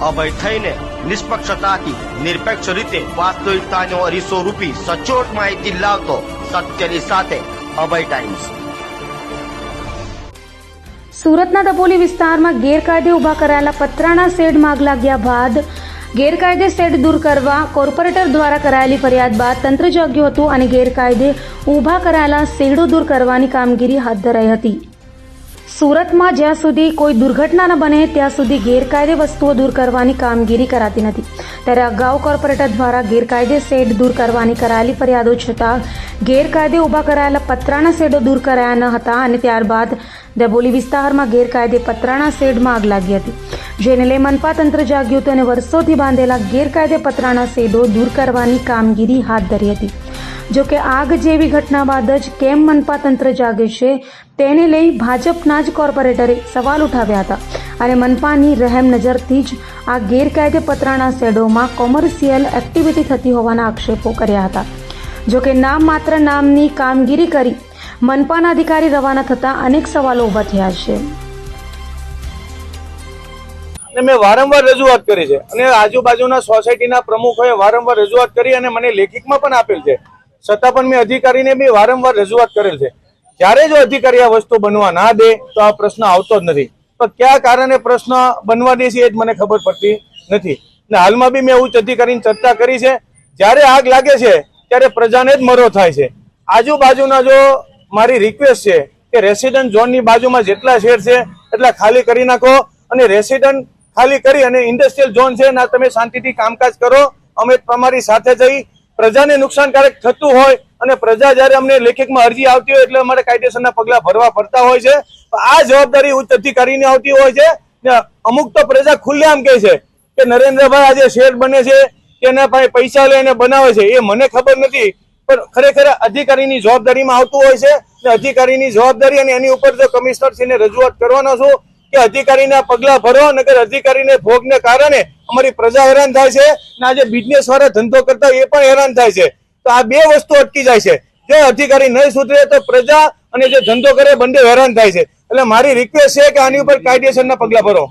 અભય થઈને નિષ્પક્ષતાથી, નિરપેક્ષ રીતે વાસ્તવિકતાનો અરીસો રૂપી સચોટ માહિતી લાવતો સત્યની સાથે અભય ટાઈમ્સ. સુરતના દબોલી વિસ્તારમાં ગેરકાયદે ઊભા કરાયેલા પતરાના શેડમાં આગ લાગ્યા બાદ ગેરકાયદે શેડ દૂર કરવા કોર્પોરેટર દ્વારા કરાયેલી ફરિયાદ બાદ તંત્ર જાગ્યું હતું અને ગેરકાયદે ઊભા કરાયેલા શેડો દૂર કરવાની કામગીરી હાથ ધરાઈ હતી. સુરતમાં જ્યાં સુધી કોઈ દુર્ઘટના ન બને, ત્યાં સુધી ગેરકાયદે વસ્તુઓ દૂર કરવાની કામગીરી કરાતી નથી. ત્યારે અગાઉ કોર્પોરેટર દ્વારા ગેરકાયદે શેડ દૂર કરવાની કરાયેલી ફરિયાદો છતાં ગેરકાયદે ઊભા કરાયેલા પતરાના શેડો દૂર કરાયા ન હતા અને ત્યારબાદ દબોલી વિસ્તારમાં ગેરકાયદે પતરાના શેડમાં આગ લાગી હતી. જેને લઈ મનપા તંત્ર જાગ્યું હતું અને વર્ષોથી બાંધેલા ગેરકાયદે પતરાના શેડો દૂર કરવાની કામગીરી હાથ ધરી હતી. જો કે આગ જેવી ઘટના બાદ જ કેમ મનપા તંત્ર જાગે છે, તેને લઈ ભાજપના જ કોર્પોરેટરે સવાલ ઉઠાવ્યા હતા. અને મનપાની રહેમ નજરથી જ આ ગેરકાયદે પતરાના શેડોમાં કોમર્શિયલ એક્ટિવિટી થતી હોવાના આક્ષેપો કર્યા હતા. જો કે નામ માત્ર નામની કામગીરી કરી મનપાના અધિકારી રવાના થતા અનેક સવાલો ઊભા થયા છે. અને મેં વારંવાર રજૂઆત કરી છે. અને આજુબાજુના સોસાયટીના પ્રમુખોએ વારંવાર રજૂઆત કરી અને મને લેખિતમાં પણ આપેલ છે. છતાં પણ મેં અધિકારીને બી વારંવાર રજૂઆત કરેલ છે. જ્યારે જો અધિકારી આ વસ્તુ બનવા ના દે, તો આ પ્રશ્ન આવતો જ નથી. પણ કયા કારણે પ્રશ્ન બનવા દે છે એ જ મને ખબર પડતી નથી. ને હાલમાં બી મેં ઉચ્ચ અધિકારીની ચર્ચા કરી છે. જ્યારે આગ લાગે છે, ત્યારે પ્રજાને જ મરો થાય છે. આજુબાજુના જો મારી રિક્વેસ્ટ છે કે રેસિડન્ટ ઝોનની બાજુમાં જેટલા શેર છે, એટલા ખાલી કરી નાખો અને રેસિડન્ટ ખાલી કરી અને ઇન્ડસ્ટ્રીયલ ઝોન છે, ના તમે શાંતિથી કામકાજ કરો. અમે તમારી સાથે જઈ પ્રજાને નુકસાનકારક થતું હોય અને પ્રજા જયારે અમને લેખિતમાં અરજી આવતી હોય એટલે અમારે કાયદેસરના પગલા ભરવા પડતા હોય છે. આ જવાબદારી ઉચ્ચ અધિકારીને આવતી હોય છે. અમુક તો પ્રજા ખુલ્લેઆમ કહે છે કે નરેન્દ્રભાઈ આજે શેર બને છે કે એના પાસે પૈસા લઈને બનાવે છે. એ મને ખબર નથી. પણ ખરેખર અધિકારીની જવાબદારીમાં આવતું હોય છે. અધિકારીની જવાબદારી અને એની ઉપર જો કમિશનરશ્રીને રજૂઆત કરવાનો છું કે અધિકારીના પગલા ભરો નગર અધિકારીને ભોગને કારણે અમારી પ્રજા હેરાન થાય છે અને આજે બિઝનેસ વાળા ધંધો કરતા એ પણ હેરાન થાય છે. તો આ બે વસ્તુ અટકી જાય છે. જો અધિકારી નહીં સુધરે તો પ્રજા અને જે ધંધો કરે બંને હેરાન થાય છે. એટલે મારી રિક્વેસ્ટ છે કે આની ઉપર કાયદેસરના પગલા ભરો.